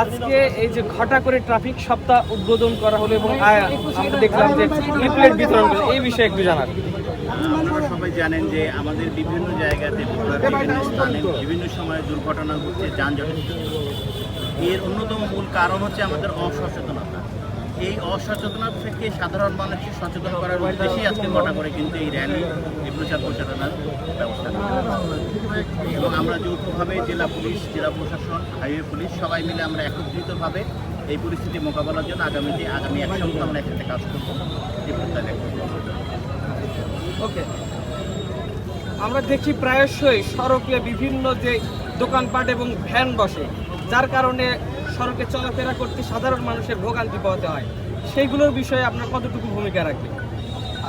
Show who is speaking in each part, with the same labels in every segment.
Speaker 1: আজকে এই যে ঘটা করে ট্রাফিক সপ্তাহ উদ্বোধন করা হলো এবং আমরা দেখলাম যে লিফলেট বিতরণ করল। এই বিষয়ে একটু জানার
Speaker 2: আপনারা সবাই জানেন যে আমাদের বিভিন্ন জায়গাতে বিভিন্ন স্থানে বিভিন্ন সময়ে দুর্ঘটনা ঘটছে, যানজটের এর অন্যতম মূল কারণ হচ্ছে আমাদের অসচেতনতা। এই অসচেতনতা থেকে সাধারণ মানুষকে সচেতন করার উদ্দেশ্যেই আজকে ঘটা করে কিন্তু এই র্যালি এই প্রচার প্রচারণার ব্যবস্থা এবং আমরা যৌথভাবে জেলা পুলিশ, জেলা প্রশাসন, হাইওয়ে পুলিশ সবাই মিলে আমরা একত্রিতভাবে এই পরিস্থিতি মোকাবেলার জন্য আগামীতে, আগামী এক সপ্তাহ আমরা একসাথে কাজ করব। এই ব্যক্ত
Speaker 1: ওকে। আমরা দেখি প্রায়শই সড়কে বিভিন্ন যে দোকানপাট এবং ভ্যান বসে, যার কারণে সড়কে চলাফেরা করতে সাধারণ মানুষের ভোগান্তি পাওয়াতে হয়। সেইগুলোর বিষয়ে আপনার কতটুকু ভূমিকা রাখবেন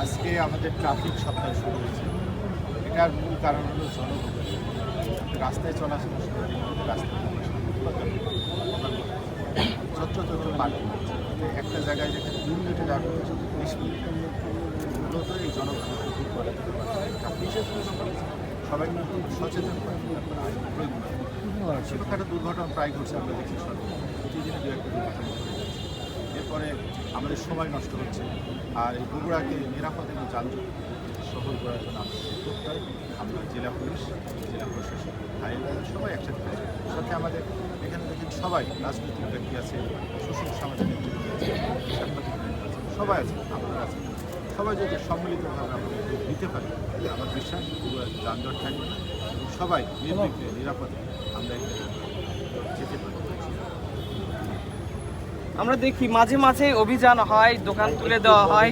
Speaker 3: আজকে আমাদের ট্রাফিক সপ্তাহ শুরু হয়েছে। এটার মূল কারণ হলো জনগণ রাস্তায় চলা দেখবেন রাস্তায় যত্র যত্র পার্কিং একটা জায়গায় যেখানে দু মিনিটে যাওয়ার কথা সেটা বিশ মিনিট। মূলত এই সবাই সচেতন ছোটোখাটো দুর্ঘটনা প্রায় ঘটছে, আমরা দেখছি। সরকার দু একটা দুর্ঘটনা। এরপরে আমাদের সময় নষ্ট হচ্ছে। আর এই বগুড়াকে নিরাপদ এবং যানজট সফল করার জন্য আমাদের আমরা জেলা পুলিশ, জেলা প্রশাসন, হাইওয়ে, সবাই একসাথে সাথে আমাদের এখানে দেখেন সবাই, রাজনৈতিক ব্যক্তি আছে, সুশীল সামাজিক নেতৃত্ব আছে, সাংবাদিক আছে, সবাই আছে, আপনারা আছে সবাই যদি সম্মিলিতভাবে উদ্যোগ নিতে পারি আমার বিশ্বাস যানজট থাকবে না। এবং সবাই নির্বিঘ্নে নিরাপদে আমরা এখানে যেতে পারি
Speaker 1: আমরা দেখি মাঝে মাঝে অভিযান হয়, দোকান তুলে দেওয়া হয়,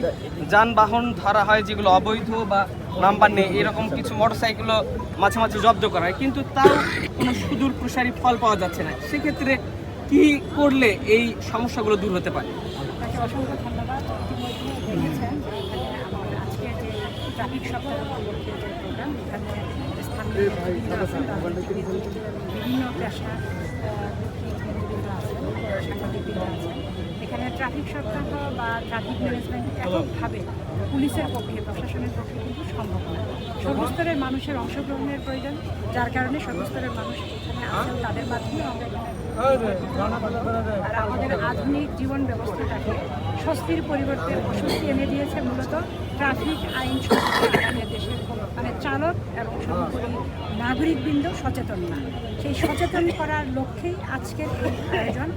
Speaker 1: যানবাহন ধরা হয়, যেগুলো অবৈধ বা নাম্বার নেই, এরকম কিছু মোটরসাইকেলও মাঝে মাঝে জব্দ করা হয়। কিন্তু তাও কোনো সুদূর প্রসারী ফল পাওয়া যাচ্ছে না। সেক্ষেত্রে কি করলে এই সমস্যাগুলো দূর হতে পারে?
Speaker 4: বিভিন্ন পেশা ট্রাফিক সপ্তাহ বা ট্রাফিক ম্যানেজমেন্ট এককভাবে পুলিশের পক্ষে, প্রশাসনের পক্ষে কিন্তু সম্ভব না সর্বস্তরের মানুষের অংশগ্রহণের প্রয়োজন, যার কারণে সর্বস্তরের মানুষ এখানে আছেন তাদের মাধ্যমে। আর আমাদের আধুনিক জীবন ব্যবস্থাটাকে স্বস্তির পরিবর্তে অস্বস্তি এনে দিয়েছে মূলত ট্রাফিক আইন সংস্থার দেশের মানে চালক এবং সর্বোপরি নাগরিকবৃন্দ সচেতন না। সেই সচেতন করার লক্ষ্যেই আজকের এই আয়োজন।